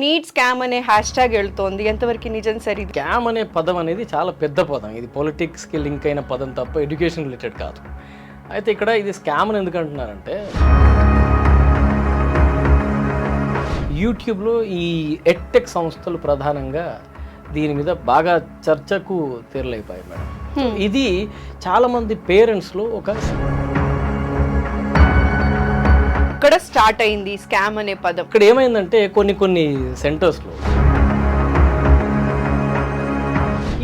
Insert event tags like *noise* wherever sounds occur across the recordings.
Neat scam అనే hash tag వెళ్తోంది. ఎంతవరకు నిజం సార్? స్కామ్ అనే పదం అనేది చాలా పెద్ద పదం. ఇది పొలిటిక్స్కి లింక్ అయిన పదం తప్ప ఎడ్యుకేషన్ రిలేటెడ్ కాదు. అయితే ఇక్కడ ఇది స్కామ్ అని ఎందుకు అంటున్నారంటే యూట్యూబ్లో ఈ ఎట్టెక్ సంస్థలు ప్రధానంగా దీని మీద బాగా చర్చకు తీరలైపోయాయి మేడం. ఇది చాలామంది పేరెంట్స్లో ఒక స్టార్ట్ అయింది స్కామ్ అనే పదం. ఇక్కడ ఏమైందంటే కొన్ని కొన్ని సెంటర్స్లో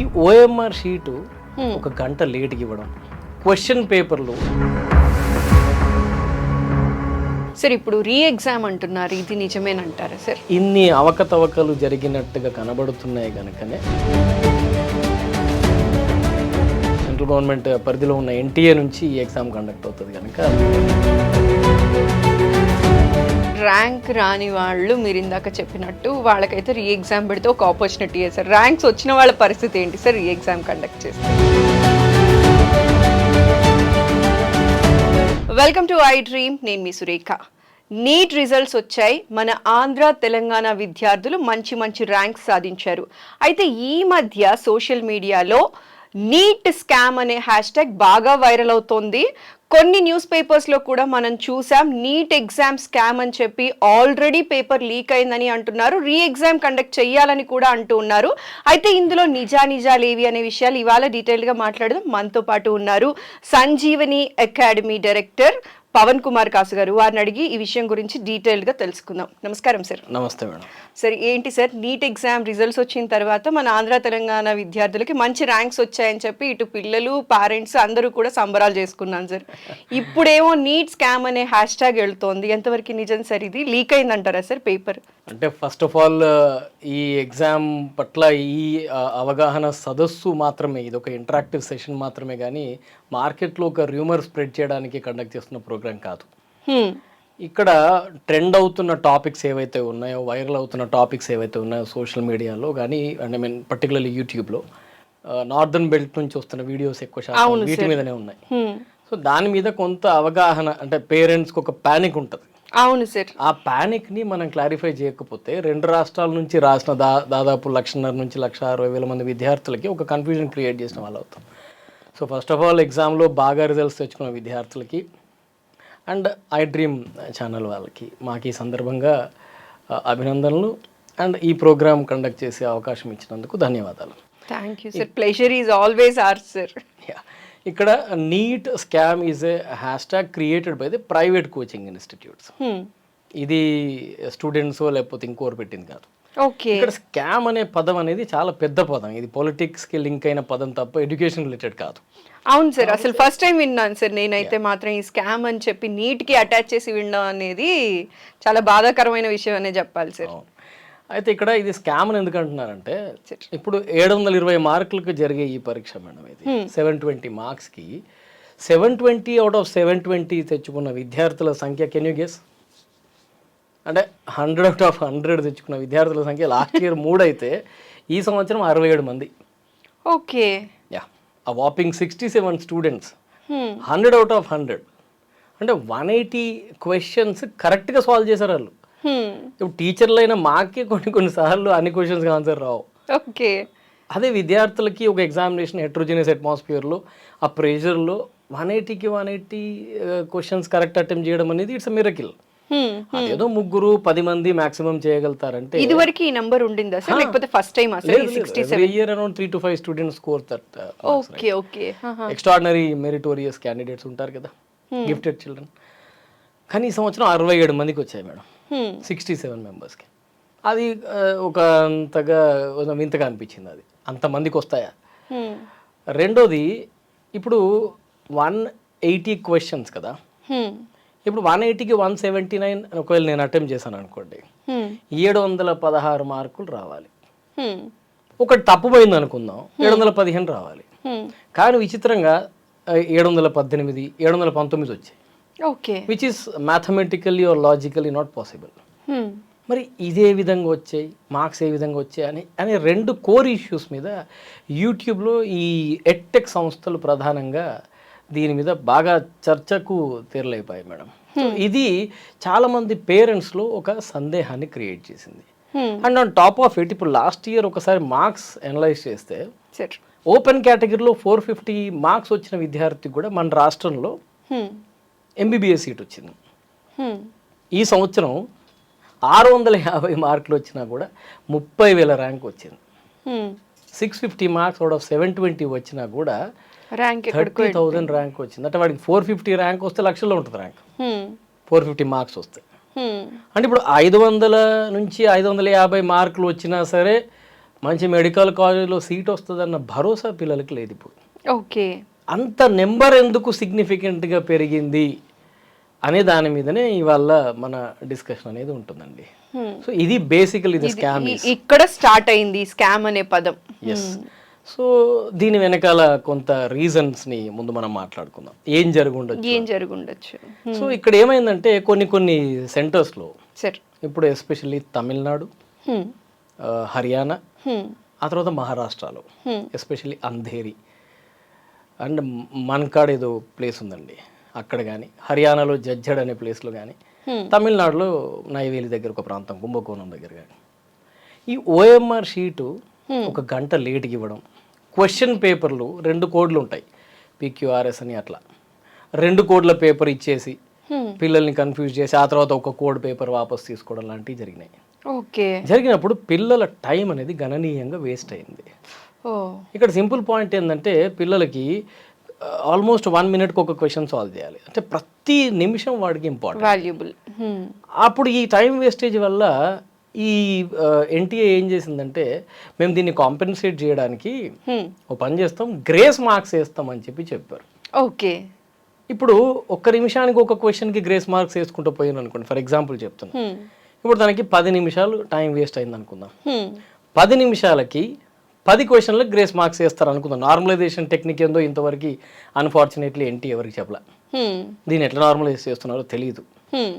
ఈ ఓఎంఆర్ షీటు ఒక గంట లేట్కి ఇవ్వడం. క్వశ్చన్ పేపర్లు సార్ ఇప్పుడు రీ ఎగ్జామ్ అంటున్నారు. ఇది నిజమేనంటారా సార్? ఇన్ని అవకతవకలు జరిగినట్టుగా కనబడుతున్నాయి కనుకనే సెంట్రల్ గవర్నమెంట్ పరిధిలో ఉన్న ఎన్టీఏ నుంచి ఈ ఎగ్జామ్ కండక్ట్ అవుతుంది కనుక ర్యాంక్ రాని వాళ్ళు మీరు ఇందాక చెప్పినట్టు వాళ్ళకైతే రీ ఎగ్జామ్ పెడితే ఒక ఆపర్చునిటీ సార్. ర్యాంక్స్ వచ్చిన వాళ్ళ పరిస్థితి ఏంటి సార్ రీ ఎగ్జామ్ కండక్ట్ చేస్తే? వెల్కమ్ టు ఐ డ్రీమ్ నేను మీ సురేఖ. నీట్ రిజల్ట్స్ వచ్చాయి. మన ఆంధ్ర తెలంగాణ విద్యార్థులు మంచి మంచి ర్యాంక్స్ సాధించారు. అయితే ఈ మధ్య సోషల్ మీడియాలో నీట్ స్కామ్ అనే హ్యాష్ ట్యాగ్ బాగా వైరల్ అవుతోంది. కొన్ని న్యూస్ పేపర్స్లో కూడా మనం చూసాం నీట్ ఎగ్జామ్ స్కామ్ అని చెప్పి ఆల్రెడీ పేపర్ లీక్ అయిందని అంటున్నారు. రీ ఎగ్జామ్ కండక్ట్ చేయాలని కూడా అంటూ ఉన్నారు. అయితే ఇందులో నిజా నిజాలు ఏవి అనే విషయాలు ఇవాళ డీటెయిల్గా మాట్లాడదాం మనతో పాటు ఉన్నారు సంజీవని అకాడమీ డైరెక్టర్ పవన్ కుమార్ కాసు గారు. వారిని అడిగి ఈ విషయం గురించి డీటెయిల్గా తెలుసుకుందాం. నమస్కారం సార్ నమస్తే మేడం. సార్ ఏంటి సార్ నీట్ ఎగ్జామ్ రిజల్ట్స్ వచ్చిన తర్వాత మన ఆంధ్ర తెలంగాణ విద్యార్థులకి మంచి ర్యాంక్స్ వచ్చాయని చెప్పి ఇటు పిల్లలు పేరెంట్స్ అందరూ కూడా సంబరాలు చేసుకున్నాను సార్ ఇప్పుడేమో నీట్ స్కామ్ అనే హ్యాష్ ట్యాగ్ వెళ్తోంది. ఎంతవరకు నిజం సార్ ఇది లీక్ అయిందంటారా సార్ పేపర్ అంటే ఫస్ట్ ఆఫ్ ఆల్ ఈ ఎగ్జామ్ పట్ల ఈ ఆ, అవగాహన సదస్సు మాత్రమే ఇది ఒక ఇంటరాక్టివ్ సెషన్ మాత్రమే కానీ మార్కెట్లో ఒక రూమర్ స్ప్రెడ్ చేయడానికి కండక్ట్ చేస్తున్న ప్రోగ్రామ్ కాదు. ఇక్కడ ట్రెండ్ అవుతున్న టాపిక్స్ ఏవైతే ఉన్నాయో వైరల్ అవుతున్న టాపిక్స్ ఏవైతే ఉన్నాయో సోషల్ మీడియాలో కానీ అండ్ ఐ మీన్ పర్టికులర్లీ యూట్యూబ్లో నార్దర్న్ బెల్ట్ నుంచి వస్తున్న వీడియోస్ ఎక్కువ శాతం వీటి మీదనే ఉన్నాయి. సో దాని మీద కొంత అవగాహన అంటే పేరెంట్స్కి ఒక ప్యానిక్ ఉంటుంది. అవును సార్. ఆ ప్యానిక్ని మనం క్లారిఫై చేయకపోతే రెండు రాష్ట్రాల నుంచి రాసిన దా దాదాపు లక్షన్నర నుంచి లక్ష అరవై వేల మంది విద్యార్థులకి ఒక కన్ఫ్యూజన్ క్రియేట్ చేసిన వాళ్ళు అవుతాం సో ఫస్ట్ ఆఫ్ ఆల్ ఎగ్జామ్లో బాగా రిజల్ట్స్ తెచ్చుకున్న విద్యార్థులకి అండ్ ఐ డ్రీమ్ ఛానల్ వాళ్ళకి మాకు ఈ సందర్భంగా అభినందనలు అండ్ ఈ ప్రోగ్రామ్ కండక్ట్ చేసే అవకాశం ఇచ్చినందుకు ధన్యవాదాలు. Thank you sir pleasure is always ours sir. ఇక్కడ NEET scam is a hash tag created by the private coaching institutes ఇది స్టూడెంట్స్ లేకపోతే ఇంకోరు పెట్టింది కాదు. ఓకే ఇక్కడ స్కామ్ అనే పదం అనేది చాలా పెద్ద పదం. ఇది పొలిటిక్స్కి లింక్ అయిన పదం తప్ప ఎడ్యుకేషన్ రిలేటెడ్ కాదు. అవును సార్ అసలు ఫస్ట్ టైం విన్నాను సార్. నేనైతే మాత్రం ఈ స్కామ్ అని చెప్పి నీట్కి అటాచ్ చేసి వినడం అనేది చాలా బాధాకరమైన విషయం అనే చెప్పాలి సార్. అయితే ఇక్కడ ఇది స్కామ్ అని ఎందుకు అంటున్నారంటే ఇప్పుడు ఏడు వందల ఇరవై మార్కులకు జరిగే ఈ పరీక్ష మేడం ఇది. సెవెన్ ట్వంటీ మార్క్స్కి. Seven twenty out of seven twenty తెచ్చుకున్న విద్యార్థుల సంఖ్య కెన్ యూ గెస్ అంటే హండ్రెడ్ అవుట్ ఆఫ్ హండ్రెడ్ తెచ్చుకున్న విద్యార్థుల సంఖ్య లాస్ట్ ఇయర్ మూడు అయితే ఈ సంవత్సరం అరవై ఏడు మంది. ఓకే. యా. ఆ whopping sixty seven students hundred out of hundred అంటే వన్ ఎయిటీ క్వశ్చన్స్ కరెక్ట్గా సాల్వ్ చేశారు వాళ్ళు. ఇప్పుడు టీచర్లు అయినా మాకే కొన్ని కొన్నిసార్లు అన్ని క్వశ్చన్స్కి ఆన్సర్ రావు. ఓకే అదే విద్యార్థులకి ఒక ఎగ్జామినేషన్ హెట్రోజినియస్ అట్మాస్ఫియర్లో ఆ ప్రెషర్లో one ఎయిటీకి one eighty questions correct attempt చేయడం అనేది ఇట్స్ మిరకిల్ అదేదో ముగ్గురు పది మంది మాక్సిమం చేయగలుగుతారంటే ఇది వరకు ఈ నంబర్ ఉండిందా సార్? లేకపోతే ఫస్ట్ టైం అసలు year around three to five students score that okay okay extraordinary meritorious candidates ఉంటారు కదా గిఫ్టెడ్ చిల్డ్రన్ కానీ ఈ సంవత్సరం అరవై ఏడు మందికి వచ్చాయి మేడం. సిక్స్టీ సెవెన్ మెంబర్స్కి అది ఒక అంతగా వింతగా అనిపించింది అది. అంతమందికి వస్తాయా? రెండోది ఇప్పుడు వన్ ఎయిటీ క్వశ్చన్స్ కదా. ఇప్పుడు వన్ ఎయిటీకి వన్ సెవెంటీ నైన్ ఒకవేళ నేను అటెంప్ట్ చేశాను అనుకోండి ఏడు వందల పదహారు మార్కులు రావాలి. ఒకటి తప్పుపోయింది అనుకుందాం ఏడు వందల పదిహేను రావాలి. కానీ విచిత్రంగా ఏడు వందల పద్దెనిమిది ఏడు వందల పంతొమ్మిది వచ్చాయి. Okay. Which is mathematically or logically not possible మరి ఇదే విధంగా వచ్చాయి మార్క్స్ ఏ విధంగా వచ్చాయి అని అనే రెండు కోర్ ఇష్యూస్ మీద యూట్యూబ్లో ఈ ఎట్టెక్ సంస్థలు ప్రధానంగా దీని మీద బాగా చర్చకు తీరలైపోయాయి మేడం. సో ఇది చాలామంది పేరెంట్స్లో ఒక సందేహాన్ని క్రియేట్ చేసింది. And on top of it ఇప్పుడు లాస్ట్ ఇయర్ ఒకసారి మార్క్స్ అనలైజ్ చేస్తే ఓపెన్ కేటగిరీలో ఫోర్ ఫిఫ్టీ మార్క్స్ వచ్చిన విద్యార్థికి కూడా మన రాష్ట్రంలో Hmm. ఎంబీబీఎస్ సీట్ వచ్చింది. ఈ సంవత్సరం ఆరు వందల యాభై మార్కులు వచ్చినా కూడా ముప్పై వేల ర్యాంక్ వచ్చింది. Six fifty marks out of seven twenty వచ్చినా కూడా ర్యాంక్ థర్టీ థౌజండ్ ర్యాంక్ వచ్చింది. అంటే వాడికి ఫోర్ ఫిఫ్టీ ర్యాంక్ వస్తే లక్షల్లో ఉంటుంది ర్యాంక్. ఫోర్ ఫిఫ్టీ మార్క్స్ వస్తే. అంటే ఇప్పుడు ఐదు వందల నుంచి ఐదు వందల యాభై మార్కులు వచ్చినా సరే మంచి మెడికల్ కాలేజ్లో సీట్ వస్తుందన్న భరోసా పిల్లలకి లేదు ఇప్పుడు ఓకే. అంత నెంబర్ ఎందుకు సిగ్నిఫికెంట్గా పెరిగింది? అనే దాని మీదనే ఇవాళ మన డిస్కషన్ అనేది ఉంటుందండి. సో ఇది బేసికల్ ఇది స్కామ్ ఇక్కడ స్టార్ట్ అయింది స్కామ్ అనే పదం. ఎస్ సో దీని వెనకాల కొంత రీజన్స్ని ముందు మనం మాట్లాడుకుందాం. ఏం జరుగుండొచ్చు? ఏం జరుగుండొచ్చు? సో ఇక్కడ ఏమైందంటే కొన్ని కొన్ని సెంటర్స్లో సార్. ఇప్పుడు ఎస్పెషల్లీ తమిళనాడు హర్యానా ఆ తర్వాత మహారాష్ట్రలో ఎస్పెషల్లీ అంధేరి అండ్ మన్కాడ్ ఏదో ప్లేస్ ఉందండి. అక్కడ కానీ హర్యానాలో జడ్జడ్ అనే ప్లేస్లో కానీ తమిళనాడులో నైవేలి దగ్గర ఒక ప్రాంతం కుంభకోణం దగ్గర కానీ ఈ ఓఎంఆర్ షీటు ఒక గంట లేట్కి ఇవ్వడం క్వశ్చన్ పేపర్లు రెండు కోడ్లు ఉంటాయి పిక్యూఆర్ఎస్ అని అట్లా. రెండు కోడ్ల పేపర్ ఇచ్చేసి పిల్లల్ని కన్ఫ్యూజ్ చేసి ఆ తర్వాత ఒక కోడ్ పేపర్ వాపస్ తీసుకోవడం లాంటివి జరిగినాయి. ఓకే. జరిగినప్పుడు పిల్లల టైం అనేది గణనీయంగా వేస్ట్ అయింది. ఇక్కడ సింపుల్ పాయింట్ ఏంటంటే పిల్లలకి ఆల్మోస్ట్ వన్ మినిట్కి ఒక క్వశ్చన్ సాల్వ్ చేయాలి. అంటే ప్రతి నిమిషం వాడికి ఇంపార్టెంట్ వాల్యుబుల్ అప్పుడు ఈ టైం వేస్టేజ్ వల్ల ఈ ఎన్టీఏ ఏం చేసిందంటే మేము దీన్ని కాంపెన్సేట్ చేయడానికి ఓ పని చేస్తాం గ్రేస్ మార్క్స్ వేస్తాం అని చెప్పి చెప్పారు. ఓకే ఇప్పుడు ఒక్క నిమిషానికి ఒక క్వశ్చన్కి గ్రేస్ మార్క్స్ వేసుకుంటూ పోయాను అనుకోండి ఫర్ ఎగ్జాంపుల్ చెప్తాను ఇప్పుడు దానికి పది నిమిషాలు టైం వేస్ట్ అయింది అనుకుందాం పది నిమిషాలకి పది క్వశ్చన్లకు గ్రేస్ మార్క్స్ వేస్తారు అనుకుందాం నార్మలైజేషన్ టెక్నిక్ ఏందో ఇంతవరకు అన్ఫార్చునేట్లీ ఎన్టీ ఎవరికి చెప్పలే. దీన్ని ఎట్లా నార్మలైజ్ చేస్తున్నారో తెలియదు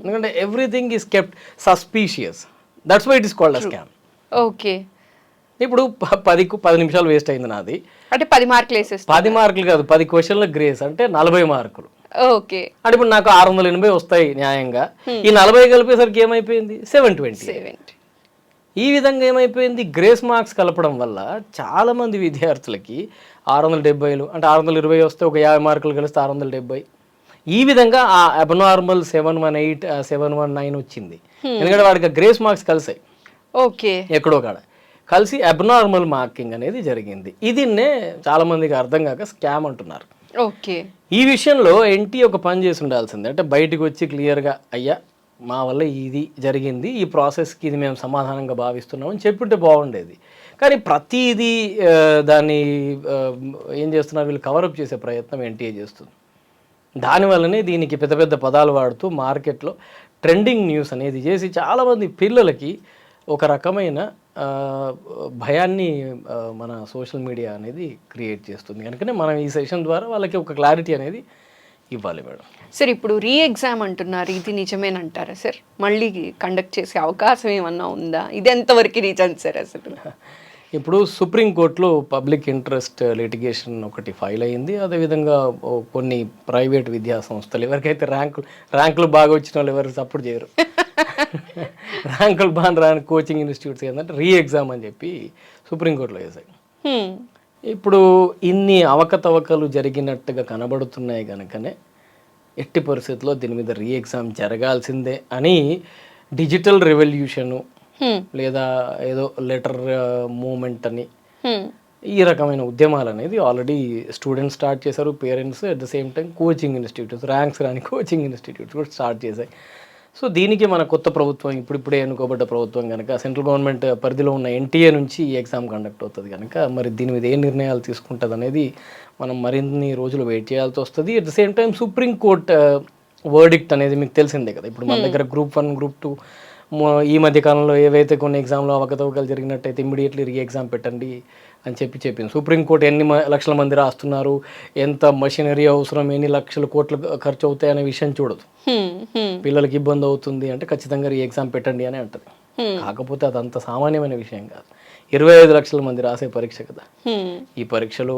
ఎందుకంటే everything is kept suspicious that's why it is called scam okay ఇప్పుడు పది పది నిమిషాలు వేస్ట్ అయింది నాది. అంటే పది మార్కులు వేసేస్తా పది మార్కులు కాదు పది క్వశ్చన్లకు గ్రేస్ అంటే నలభై మార్కులు ఓకే అంటే ఇప్పుడు నాకు ఆరు వందల ఎనభై వస్తాయి న్యాయంగా. ఈ నలభై కలిపేసరికి ఏమైపోయింది? సెవెన్ ట్వంటీ ఈ విధంగా ఏమైపోయింది? గ్రేస్ మార్క్స్ కలపడం వల్ల చాలా మంది విద్యార్థులకి ఆరు వందల డెబ్బైలు అంటే ఆరు వందల ఇరవై వస్తే ఒక యాభై మార్కులు కలిస్తే ఆరు వందల డెబ్బై ఈ విధంగా ఆ abnormal seven one eight seven one nine వచ్చింది. ఎందుకంటే వాడికి గ్రేస్ మార్క్స్ కలిసాయి. ఓకే. ఎక్కడో కాడ. కలిసి అబ్నార్మల్ మార్కింగ్ అనేది జరిగింది. ఇదిన్నే చాలా మందికి అర్థం కాక స్కామ్ అంటున్నారు. ఓకే. ఈ విషయంలో ఎన్టీ ఒక పని చేసి ఉండాల్సింది. అంటే బయటకు వచ్చి క్లియర్గా అయ్యా మా వల్ల ఇది జరిగింది ఈ ప్రాసెస్కి ఇది మేము సమాధానంగా భావిస్తున్నాం అని చెప్పింటే బాగుండేది. కానీ ప్రతిదీ దాన్ని ఏం చేస్తున్నారు వీళ్ళు కవరప్ చేసే ప్రయత్నం ఎన్టీఏ చేస్తుంది. దానివల్లనే దీనికి పెద్ద పెద్ద పదాలు వాడుతూ మార్కెట్లో ట్రెండింగ్ న్యూస్ అనేది చేసి చాలామంది పిల్లలకి ఒక రకమైన భయాన్ని మన సోషల్ మీడియా అనేది క్రియేట్ చేస్తుంది. కనుకనే మనం ఈ సెషన్ ద్వారా వాళ్ళకి ఒక క్లారిటీ అనేది ఇవ్వాలి మేడం. సార్ ఇప్పుడు రీ ఎగ్జామ్ అంటున్నారు. ఇది నిజమేనంటారా సార్? మళ్ళీ కండక్ట్ చేసే అవకాశం ఏమన్నా ఉందా? ఇది ఎంతవరకు నిజం సార్ అసలు? ఇప్పుడు సుప్రీంకోర్టులో పబ్లిక్ ఇంట్రెస్ట్ లిటిగేషన్ ఒకటి ఫైల్ అయింది. అదేవిధంగా కొన్ని ప్రైవేట్ విద్యా సంస్థలు ఎవరికైతే ర్యాంకులు ర్యాంకులు బాగా వచ్చిన వాళ్ళు ఎవరు సపోర్ట్ చేయరు. *laughs* ర్యాంకులు బాగా రాని కోచింగ్ ఇన్స్టిట్యూట్స్ ఏంటంటే రీ ఎగ్జామ్ అని చెప్పి సుప్రీంకోర్టులో వేసాయి. ఇప్పుడు ఇన్ని అవకతవకలు జరిగినట్టుగా కనబడుతున్నాయి కనుకనే ఎట్టి పరిస్థితుల్లో దీని మీద రీ ఎగ్జామ్ జరగాల్సిందే అని డిజిటల్ రెవల్యూషను. లేదా ఏదో లెటర్ మూమెంట్ అని హ్మ్. ఈ రకమైన ఉద్యమాలు అనేది ఆల్రెడీ స్టూడెంట్స్ స్టార్ట్ చేశారు parents at the same time coaching institutes ranks రాని కోచింగ్ ఇన్స్టిట్యూట్స్ కూడా స్టార్ట్ చేశాయి సో దీనికి మన కొత్త ప్రభుత్వం ఇప్పుడిప్పుడే ఎన్నుకోబడ్డ ప్రభుత్వం కనుక సెంట్రల్ గవర్నమెంట్ పరిధిలో ఉన్న ఎన్టీఏ నుంచి ఈ ఎగ్జామ్ కండక్ట్ అవుతుంది కనుక మరి దీని మీద ఏ నిర్ణయాలు తీసుకుంటుంది అనేది మనం మరిన్ని రోజులు వెయిట్ చేయాల్సి వస్తుంది. At the same time supreme court verdict అనేది మీకు తెలిసిందే కదా. ఇప్పుడు మన దగ్గర గ్రూప్ వన్ గ్రూప్ టూ ఈ మధ్య కాలంలో ఏవైతే కొన్ని ఎగ్జామ్లో అవకతవకలు జరిగినట్టయితే ఇమ్మీడియట్లీ రీ ఎగ్జామ్ పెట్టండి. అని చెప్పి చెప్పింది. సుప్రీంకోర్టు ఎన్ని లక్షల మంది రాస్తున్నారు? ఎంత మషినరీ అవసరం? ఎన్ని లక్షల కోట్లు ఖర్చు అవుతాయి అనే విషయం చూడదు. పిల్లలకి ఇబ్బంది అవుతుంది అంటే ఖచ్చితంగా రీ ఎగ్జామ్ పెట్టండి అని అంటది కాకపోతే అది అంత సామాన్యమైన విషయం కాదు. ఇరవై ఐదు లక్షల మంది రాసే పరీక్ష కదా. ఈ పరీక్షలో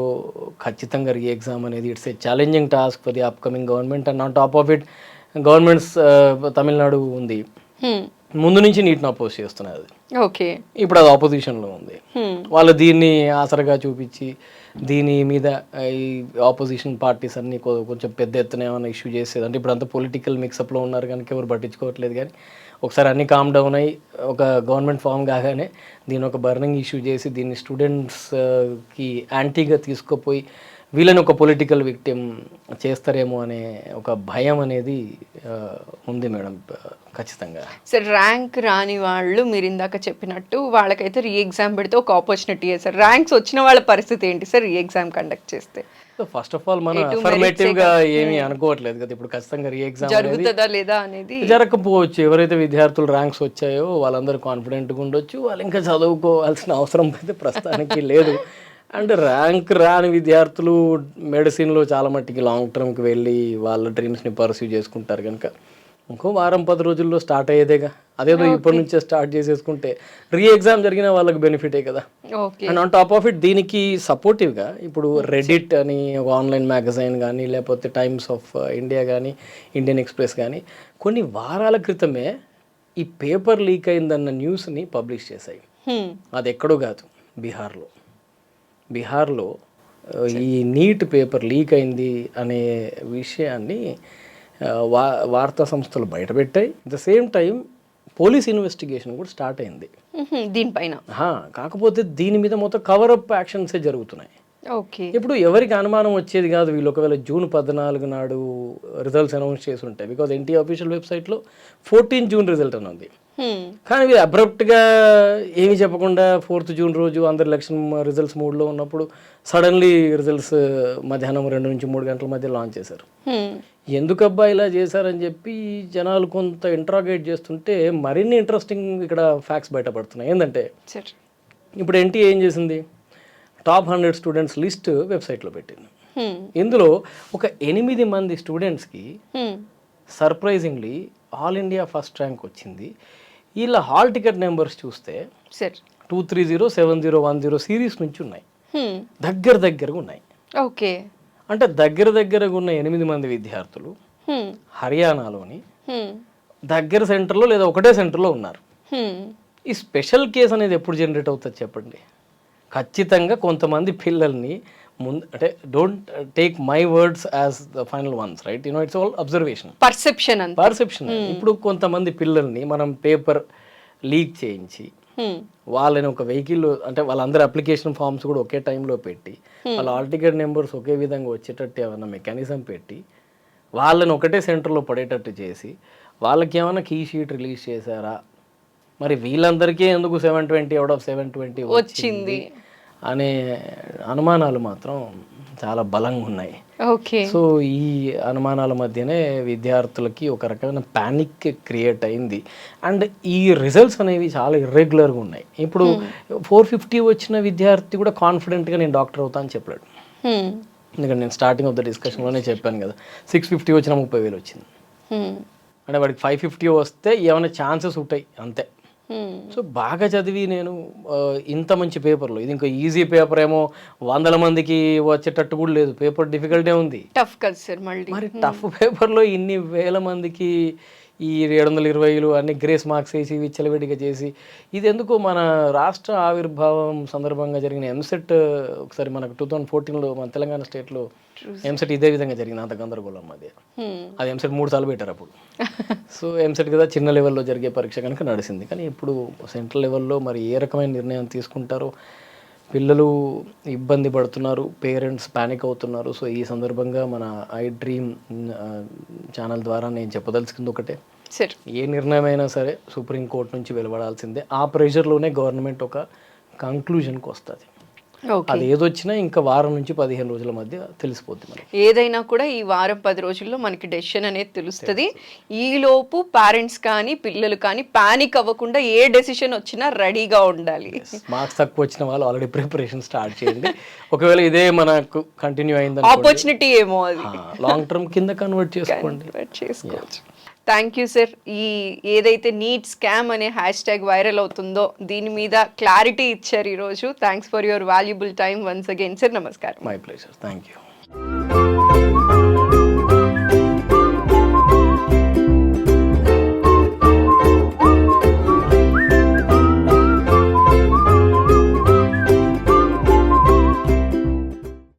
ఖచ్చితంగా రీ ఎగ్జామ్ అనేది it's a challenging task for the upcoming government and on top of it governments Tamil Nadu ఉంది. ముందు నుంచి నీటిని అపోజ్ చేస్తున్నది అది. ఓకే. ఇప్పుడు అది ఆపోజిషన్లో ఉంది. వాళ్ళు దీన్ని ఆసరగా చూపించి దీని మీద ఈ ఆపోజిషన్ పార్టీస్ అన్ని కొంచెం పెద్ద ఎత్తున ఏమైనా ఇష్యూ చేసేది అంటే ఇప్పుడు అంతా పొలిటికల్ మిక్సప్లో ఉన్నారు కనుక ఎవరు పట్టించుకోవట్లేదు కానీ ఒకసారి అన్ని కామ్ డౌన్ అయ్యి ఒక గవర్నమెంట్ ఫామ్ కాగానే దీని ఒక బర్నింగ్ ఇష్యూ చేసి దీన్ని స్టూడెంట్స్కి యాంటీగా తీసుకుపోయి వీళ్ళని ఒక పొలిటికల్ విక్టిమ్ చేస్తారేమో అనే ఒక భయం అనేది ఉంది మేడం ఖచ్చితంగా. సార్ ర్యాంక్ రాని వాళ్ళు మీరు ఇందాక చెప్పినట్టు వాళ్ళకైతే రీ ఎగ్జామ్ పెడితే ఒక ఆపర్చునిటీ సార్. ర్యాంక్స్ వచ్చిన వాళ్ళ పరిస్థితి ఏంటి సార్ రీ ఎగ్జామ్ కండక్ట్ చేస్తే ఫస్ట్ ఆఫ్ ఆల్ మనం అఫర్మేటివ్గా ఏమీ అనుకోవట్లేదు కదా. ఇప్పుడు ఖచ్చితంగా రీ ఎగ్జామ్ జరుగుతుందా లేదా అనేది జరగకపోవచ్చు. ఎవరైతే విద్యార్థులు ర్యాంక్స్ వచ్చాయో వాళ్ళందరూ కాన్ఫిడెంట్గా ఉండొచ్చు. వాళ్ళు ఇంకా చదువుకోవాల్సిన అవసరం అయితే ప్రస్తుతానికి లేదు. *laughs* అండ్ ర్యాంక్ రాని విద్యార్థులు మెడిసిన్లో చాలా మట్టికి లాంగ్ టర్మ్కి వెళ్ళి వాళ్ళ డ్రీమ్స్ని పర్సీవ్ చేసుకుంటారు కనుక. ఇంకో వారం పది రోజుల్లో స్టార్ట్ అయ్యేదేగా. అదేదో ఇప్పటి నుంచే స్టార్ట్ చేసేసుకుంటే రీ ఎగ్జామ్ జరిగిన వాళ్ళకి బెనిఫిటే కదా. And on top of it దీనికి సపోర్టివ్గా ఇప్పుడు రెడిట్ అని ఒక ఆన్లైన్ మ్యాగజైన్ కానీ లేకపోతే టైమ్స్ ఆఫ్ ఇండియా కానీ ఇండియన్ ఎక్స్ప్రెస్ కానీ కొన్ని వారాల క్రితమే ఈ పేపర్ లీక్ అయిందన్న న్యూస్ని పబ్లిష్ చేశాయి. అది ఎక్కడో కాదు బీహార్లో. బీహార్లో ఈ నీట్ పేపర్ లీక్ అయింది అనే విషయాన్ని వా వార్తా సంస్థలు బయటపెట్టాయి. The same time police investigation కూడా స్టార్ట్ అయింది. దీనిపైన. కాకపోతే దీని మీద మొత్తం కవరప్ యాక్షన్సే జరుగుతున్నాయి. ఓకే. ఇప్పుడు ఎవరికి అనుమానం వచ్చేది కాదు వీళ్ళు ఒకవేళ జూన్ పద్నాలుగు నాడు రిజల్ట్స్ అనౌన్స్ చేసి ఉంటాయి బికాజ్ ఎన్టీ అఫీషియల్ వెబ్సైట్లో ఫోర్టీన్ జూన్ రిజల్ట్ అని ఉంది. కానీ వీళ్ళు అబ్రప్ట్గా ఏమీ చెప్పకుండా ఫోర్త్ జూన్ రోజు అందరు ఎలక్షన్ రిజల్ట్స్ మూడ్లో ఉన్నప్పుడు సడన్లీ రిజల్ట్స్ మధ్యాహ్నం రెండు నుంచి మూడు గంటల మధ్య లాంచ్ చేశారు. ఎందుకబ్బా ఇలా చేశారని చెప్పి జనాలు కొంత ఇంట్రాగేట్ చేస్తుంటే మరిన్ని ఇంట్రెస్టింగ్ ఇక్కడ ఫ్యాక్ట్స్ బయటపడుతున్నాయి. ఏంటంటే ఇప్పుడు ఎన్టీ ఏం చేసింది? టాప్ హండ్రెడ్ స్టూడెంట్స్ లిస్ట్ వెబ్సైట్లో పెట్టింది. ఇందులో ఒక ఎనిమిది మంది స్టూడెంట్స్కి surprisingly all India first rank వచ్చింది. వీళ్ళ హాల్ టికెట్ నెంబర్స్ చూస్తే sir. Two three zero seven zero one zero series నుంచి ఉన్నాయి. దగ్గర దగ్గరగా ఉన్నాయి. ఓకే. అంటే దగ్గర దగ్గరగా ఉన్న ఎనిమిది మంది విద్యార్థులు హర్యానాలోని దగ్గర సెంటర్లో లేదా ఒకటే సెంటర్లో ఉన్నారు. ఈ స్పెషల్ కేస్ అనేది ఎప్పుడు జనరేట్ అవుతుంది చెప్పండి? ఖచ్చితంగా కొంతమంది పిల్లల్ని ముందు అంటే don't take my words as the final ones right you know it's all observation perception perception ఇప్పుడు కొంతమంది పిల్లల్ని మనం పేపర్ లీక్ చేయించి వాళ్ళని ఒక వెహికల్ అంటే వాళ్ళందరి అప్లికేషన్ ఫామ్స్ కూడా ఒకే టైంలో పెట్టి వాళ్ళ ఆల్ టికెట్ నెంబర్స్ ఒకే విధంగా వచ్చేటట్టు ఏమైనా మెకానిజం పెట్టి వాళ్ళని ఒకటే సెంటర్లో పడేటట్టు చేసి వాళ్ళకి ఏమైనా కీ షీట్ రిలీజ్ చేశారా? మరి వీళ్ళందరికీ ఎందుకు seven twenty out of seven twenty వచ్చింది? అనే అనుమానాలు మాత్రం చాలా బలంగా ఉన్నాయి. ఓకే. సో ఈ అనుమానాల మధ్యనే విద్యార్థులకి ఒక రకమైన ప్యానిక్ క్రియేట్ అయింది. అండ్ ఈ రిజల్ట్స్ అనేవి చాలా ఇర్రెగ్యులర్గా ఉన్నాయి. ఇప్పుడు ఫోర్ ఫిఫ్టీ వచ్చిన విద్యార్థి కూడా కాన్ఫిడెంట్గా నేను డాక్టర్ అవుతా అని చెప్పాడు ఎందుకంటే నేను స్టార్టింగ్ ఆఫ్ ద డిస్కషన్లోనే చెప్పాను కదా సిక్స్ ఫిఫ్టీ వచ్చిన ముప్పై వేలు వచ్చింది. అంటే వాడికి ఫైవ్ ఫిఫ్టీ వస్తే ఏమైనా ఛాన్సెస్ ఉంటాయి అంతే. సో బాగా చదివి నేను ఇంత మంచి పేపర్లో. ఇది ఇంకా ఈజీ పేపర్ ఏమో వందల మందికి వచ్చేటట్టు కూడా లేదు. పేపర్ డిఫికల్టే ఉంది. టఫ్ కదా సార్ మళ్ళీ. మరి టఫ్ పేపర్లో ఇన్ని వేల మందికి ఈ ఏడు వందల ఇరవైలు అన్ని గ్రేస్ మార్క్స్ వేసి విచ్చలవిడిగా చేసి ఇది ఎందుకు మన రాష్ట్ర ఆవిర్భావం సందర్భంగా జరిగిన ఎంసెట్ ఒకసారి మనకు టూ థౌజండ్ ఫోర్టీన్లో మన తెలంగాణ స్టేట్లో ఎంసెట్ ఇదే విధంగా జరిగింది అంత గందరగోళం మధ్య అది ఎంసెట్ మూడు సార్లు పెట్టారు అప్పుడు. సో ఎంసెట్ కదా చిన్న లెవెల్లో జరిగే పరీక్ష కనుక నడిచింది కానీ ఇప్పుడు సెంట్రల్ లెవెల్లో మరి ఏ రకమైన నిర్ణయం తీసుకుంటారో పిల్లలు ఇబ్బంది పడుతున్నారు పేరెంట్స్ ప్యానిక్ అవుతున్నారు. సో ఈ సందర్భంగా మన ఐ డ్రీమ్ ఛానల్ ద్వారా నేను చెప్పదలుచుకుంది ఒకటే. సార్. ఏ నిర్ణయం అయినా సరే సుప్రీంకోర్టు నుంచి వెలువడాల్సిందే. ఆ ప్రెషర్లోనే గవర్నమెంట్ ఒక కంక్లూజన్కి వస్తుంది అది ఏదొచ్చినా ఇంకా వారం నుంచి పదిహేను రోజుల మధ్య తెలిసిపోద్ది మనకి. ఏదైనా కూడా ఈ వారం పది రోజుల్లో మనకి డెసిషన్ అనేది తెలుస్తుంది. ఈ లోపు పేరెంట్స్ కానీ పిల్లలు కానీ పానిక్ అవ్వకుండా ఏ డెసిషన్ వచ్చినా రెడీగా ఉండాలి. మార్క్స్ తక్కువ వచ్చిన వాళ్ళు ఆల్రెడీ ప్రిపరేషన్ స్టార్ట్ చేయండి. ఒకవేళ ఇదే మనకు కంటిన్యూ అయింది ఆపర్చునిటీ ఏమో అది. లాంగ్ టర్మ్ కింద కన్వర్ట్ చేసుకోండి. చేసుకోవచ్చు. థ్యాంక్ యూ సార్ ఈ ఏదైతే నీట్ స్కామ్ అనే హ్యాష్ ట్యాగ్ వైరల్ అవుతుందో దీని మీద క్లారిటీ ఇచ్చారు ఈరోజు. Thanks for your valuable time once again sir నమస్కారం. My pleasure thank you